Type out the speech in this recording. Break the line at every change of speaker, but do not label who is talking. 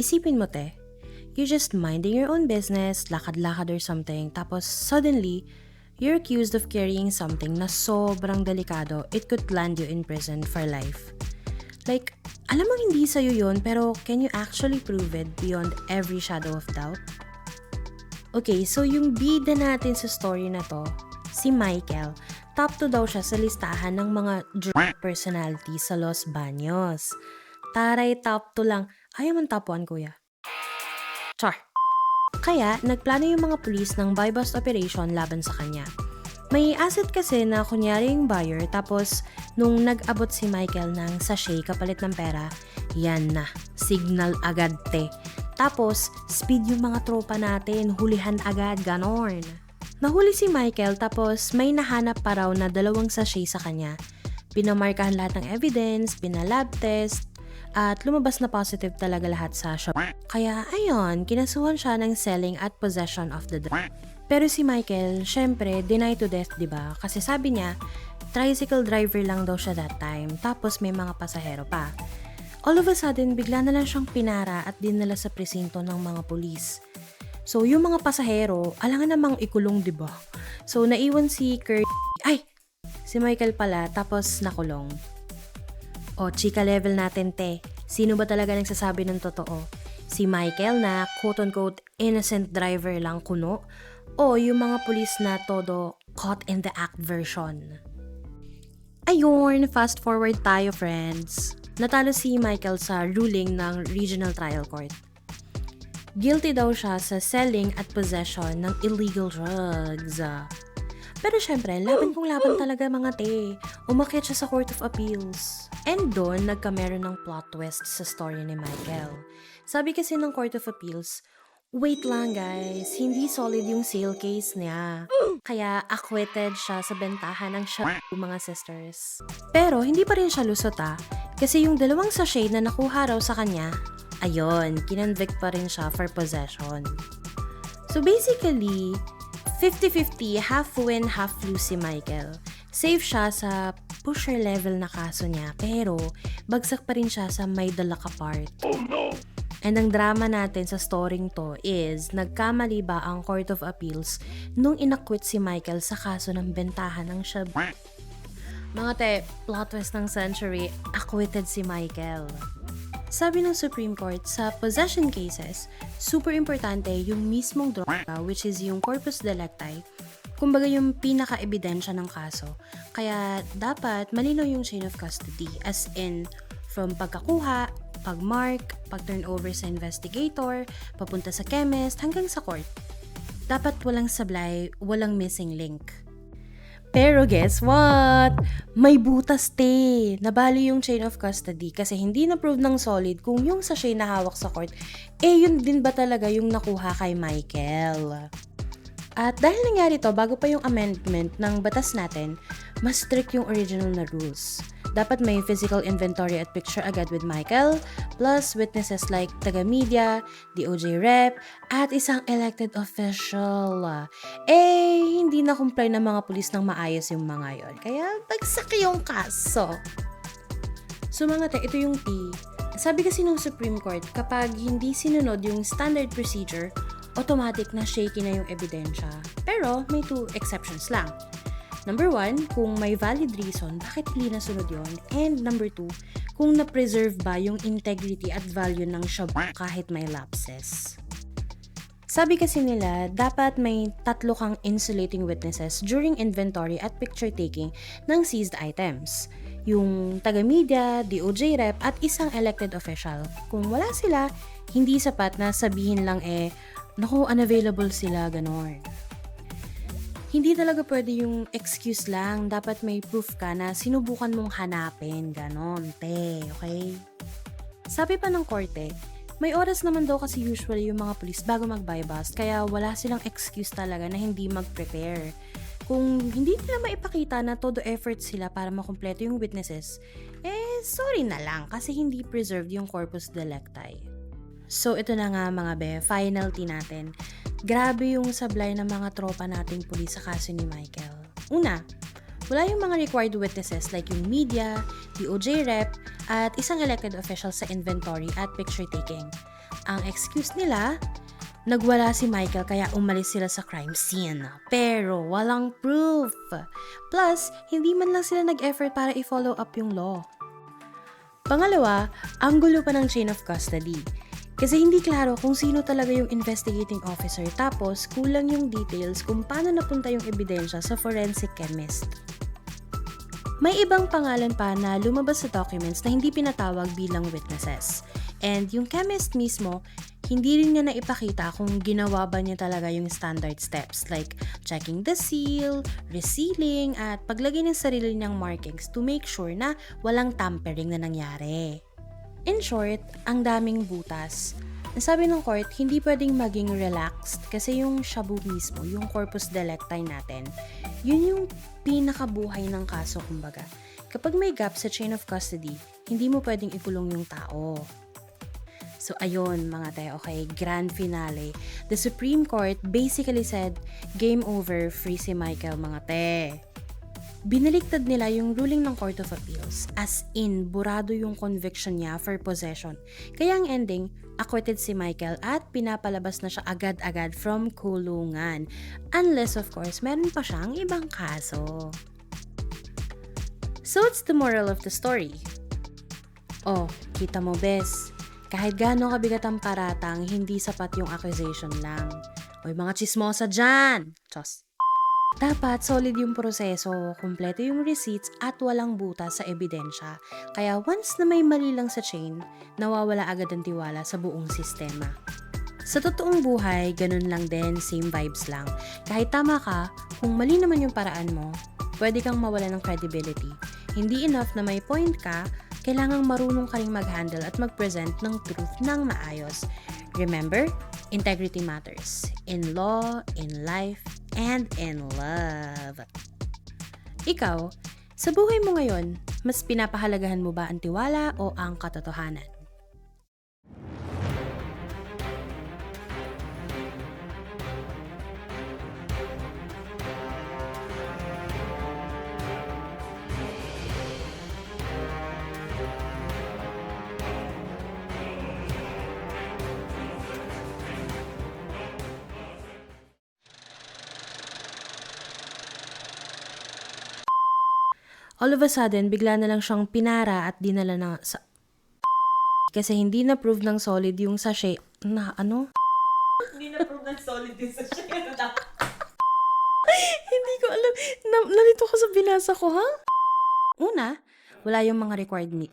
Isipin mo te, you're just minding your own business, lakad-lakad or something, tapos suddenly, you're accused of carrying something na sobrang delikado, it could land you in prison for life. Like, alam mo hindi sa'yo yun, pero can you actually prove it beyond every shadow of doubt? Okay, so yung bida natin sa story na to, si Michael, top 2 daw siya sa listahan ng mga drug personalities sa Los Baños. Taray, top 2 lang. Ayaw man top 1, kuya. Char. Kaya, nagplano yung mga pulis ng buy bust operation laban sa kanya. May asset kasi na kunyari yung buyer tapos nung nag-abot si Michael ng sachet kapalit ng pera, yan na, signal agad te. Tapos, speed yung mga tropa natin, hulihan agad, ganon. Nahuli si Michael tapos may nahanap pa raw na dalawang sachet sa kanya. Pinamarkahan lahat ng evidence, pinalab test, at lumabas na positive talaga lahat sa shop. Kaya ayun, kinasuhan siya ng selling at possession of the drug. Pero si Michael, syempre, deny to death, di ba? Kasi sabi niya, tricycle driver lang daw siya that time, tapos may mga pasahero pa. All of a sudden, bigla na lang siyang pinara at dinala sa presinto ng mga pulis. So, yung mga pasahero, alangan namang ikulong, di ba? So, naiwan si Kurt, ay, si Michael pala, tapos nakulong. O, chika level natin, te. Sino ba talaga nagsasabi ng totoo? Si Michael na quote-unquote innocent driver lang kuno? O yung mga pulis na todo caught in the act version? Ayun, fast forward tayo friends. Natalo si Michael sa ruling ng Regional Trial Court. Guilty daw siya sa selling at possession ng illegal drugs. Pero syempre, laban kong laban talaga mga te. Umakyat siya sa Court of Appeals. And doon, nagkameron ng plot twist sa story ni Michael. Sabi kasi ng Court of Appeals, Wait lang guys, hindi solid yung sale case niya. Kaya acquitted siya sa bentahan ng siya mga sisters. Pero hindi pa rin siya lusot ah, kasi yung dalawang sachet na nakuha raw sa kanya, ayun, kinonvict pa rin siya for possession. So basically, 50-50, half win, half lose si Michael. Safe siya sa pusher level na kaso niya, pero bagsak pa rin siya sa may dala ka part. And ang drama natin sa storyng to is, nagkamali ba ang Court of Appeals nung inakwit si Michael sa kaso ng bentahan ng siya mga te, plot twist ng century, acquitted si Michael. Sabi ng Supreme Court, sa possession cases, super importante yung mismong droga, which is yung corpus delicti, kumbaga yung pinaka-ebidensya ng kaso. Kaya dapat malinaw yung chain of custody, as in, from pagkakuha, pag-mark, pag-turn over sa investigator, papunta sa chemist, hanggang sa court. Dapat walang sablay, walang missing link. Pero guess what? May butas te. Nabali yung chain of custody kasi hindi na-prove ng solid kung yung sachet na hawak sa court, eh yun din ba talaga yung nakuha kay Michael? At dahil nangyari to, bago pa yung amendment ng batas natin, mas strict yung original na rules. Dapat may physical inventory at picture agad with Michael, plus witnesses like taga-media, DOJ rep, at isang elected official. Eh, hindi na comply ng mga pulis ng maayos yung mga yon. Kaya, bagsak yung kaso. So mga te, ito yung T. Sabi kasi ng Supreme Court, kapag hindi sinunod yung standard procedure, automatic na shaky na yung ebidensya. Pero may two exceptions lang. Number one, kung may valid reason, bakit hindi nasunod yon? And number two, kung na-preserve ba yung integrity at value ng shop kahit may lapses. Sabi kasi nila, dapat may tatlo kang insulating witnesses during inventory at picture taking ng seized items. Yung taga-media, DOJ rep, at isang elected official. Kung wala sila, hindi sapat na sabihin lang eh, naku, unavailable sila, ganon. Hindi talaga pwede yung excuse lang. Dapat may proof ka na sinubukan mong hanapin. Ganon, te. Okay? Sabi pa ng korte, may oras naman daw kasi usually yung mga pulis bago mag-buy bust, kaya wala silang excuse talaga na hindi mag-prepare. Kung hindi nila maipakita na todo effort sila para makumpleto yung witnesses, eh sorry na lang kasi hindi preserved yung corpus delicti. So ito na nga mga be, final tea natin. Grabe yung sablay ng mga tropa nating pulis sa kaso ni Michael. Una, wala yung mga required witnesses like yung media, DOJ rep, at isang elected official sa inventory at picture taking. Ang excuse nila, nagwala si Michael kaya umalis sila sa crime scene. Pero walang proof. Plus, hindi man lang sila nag-effort para i-follow up yung law. Pangalawa, ang gulo pa ng chain of custody. Kasi hindi klaro kung sino talaga yung investigating officer tapos kulang yung details kung paano napunta yung ebidensya sa forensic chemist. May ibang pangalan pa na lumabas sa documents na hindi pinatawag bilang witnesses. And yung chemist mismo, hindi rin niya naipakita kung ginawa ba niya talaga yung standard steps like checking the seal, resealing, at paglagay ng sarili niyang markings to make sure na walang tampering na nangyari. In short, ang daming butas. Ang sabi ng court, hindi pwedeng maging relaxed kasi yung shabu mismo, yung corpus delicti natin, yun yung pinakabuhay ng kaso kumbaga. Kapag may gap sa chain of custody, hindi mo pwedeng ikulong yung tao. So ayun mga te, okay, grand finale. The Supreme Court basically said, game over, free si Michael mga te. Binaliktad nila yung ruling ng Court of Appeals. As in, burado yung conviction niya for possession. Kaya ang ending, acquitted si Michael at pinapalabas na siya agad-agad from kulungan. Unless of course, meron pa siyang ibang kaso. So what's the moral of the story? Oh, kita mo bes, kahit gaano kabigat ang paratang, hindi sapat yung accusation lang. Oy mga chismosa dyan! Chos. Dapat solid yung proseso, kumpleto yung receipts at walang butas sa ebidensya. Kaya once na may mali lang sa chain, nawawala agad ang tiwala sa buong sistema. Sa totoong buhay, ganun lang din, same vibes lang. Kahit tama ka, kung mali naman yung paraan mo, pwede kang mawala ng credibility. Hindi enough na may point ka, kailangang marunong ka ring mag-handle at mag-present ng truth ng maayos. Remember, integrity matters. In law, in life, and in love. Ikaw, sa buhay mo ngayon, mas pinapahalagahan mo ba ang tiwala o ang katotohanan? All of a sudden, bigla na lang siyang pinara at dinala na sa... Kasi hindi na-prove ng solid yung sachet na ano?
Hindi na prove ng solid din sa share.
hindi ko alam. Na, nalito ko sa binasa ko, ha? Una, wala yung mga required, mi-